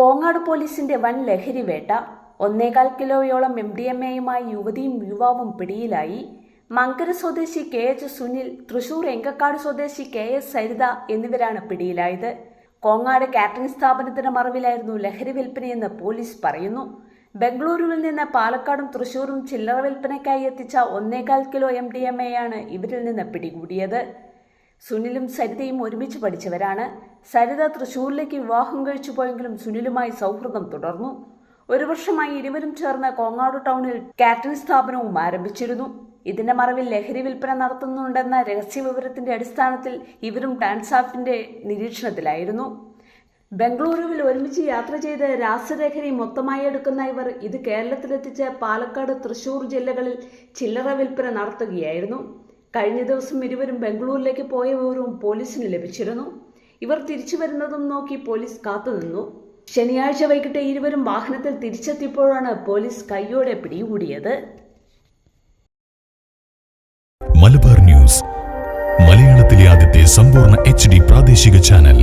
കോങ്ങാട് പോലീസിന്റെ വൻ ലഹരി വേട്ട ഒന്നേകാൽ കിലോയോളം എം ഡി എം എയുമായി യുവതിയും യുവാവും പിടിയിലായി. മങ്കര സ്വദേശി കെ എച്ച് സുനിൽ തൃശൂർ എങ്കക്കാട് സ്വദേശി കെ എസ് സരിത എന്നിവരാണ് പിടിയിലായത്. കോങ്ങാട് കാറ്ററിംഗ് സ്ഥാപനത്തിന്റെ മറവിലായിരുന്നു ലഹരി വിൽപ്പനയെന്ന് പോലീസ് പറയുന്നു. ബംഗളൂരുവിൽ നിന്ന് പാലക്കാടും തൃശൂരും ചില്ലറ വിൽപ്പനയ്ക്കായി എത്തിച്ച ഒന്നേകാൽ കിലോ എം ഡി എം എയാണ് ഇവരിൽ നിന്ന് പിടികൂടിയത്. സുനിലും സരിതയും ഒരുമിച്ച് പഠിച്ചവരാണ്. സരിത തൃശൂരിലേക്ക് വിവാഹം കഴിച്ചു പോയെങ്കിലും സുനിലുമായി സൗഹൃദം തുടർന്നു. ഒരു വർഷമായി ഇരുവരും ചേർന്ന് കോങ്ങാട് ടൗണിൽ കാറ്ററിംഗ് സ്ഥാപനവും ആരംഭിച്ചിരുന്നു. ഇതിന്റെ മറവിൽ ലഹരി വിൽപ്പന നടത്തുന്നുണ്ടെന്ന രഹസ്യ വിവരത്തിന്റെ അടിസ്ഥാനത്തിൽ ഇവരും ടാൻസാഫിന്റെ നിരീക്ഷണത്തിലായിരുന്നു. ബംഗളൂരുവിൽ ഒരുമിച്ച് യാത്ര ചെയ്ത് രാസലഹരി മൊത്തമായി എടുക്കുന്ന ഇവർ ഇത് കേരളത്തിലെത്തിച്ച് പാലക്കാട് തൃശൂർ ജില്ലകളിൽ ചില്ലറ വിൽപ്പന നടത്തുകയായിരുന്നു. കഴിഞ്ഞ ദിവസം ഇരുവരും ബംഗളൂരിലേക്ക് പോയ വിവരവും പോലീസിന് ലഭിച്ചിരുന്നു. ഇവർ തിരിച്ചു വരുന്നതും നോക്കി പോലീസ് കാത്തുനിന്നു ശനിയാഴ്ച വൈകിട്ട് ഇരുവരും വാഹനത്തിൽ തിരിച്ചെത്തിയപ്പോഴാണ് പോലീസ് കൈയോടെ പിടികൂടിയത്. മലബാർ ന്യൂസ് മലയാളത്തിലെ ആദ്യത്തെ സമ്പൂർണ എച്ച് പ്രാദേശിക ചാനൽ.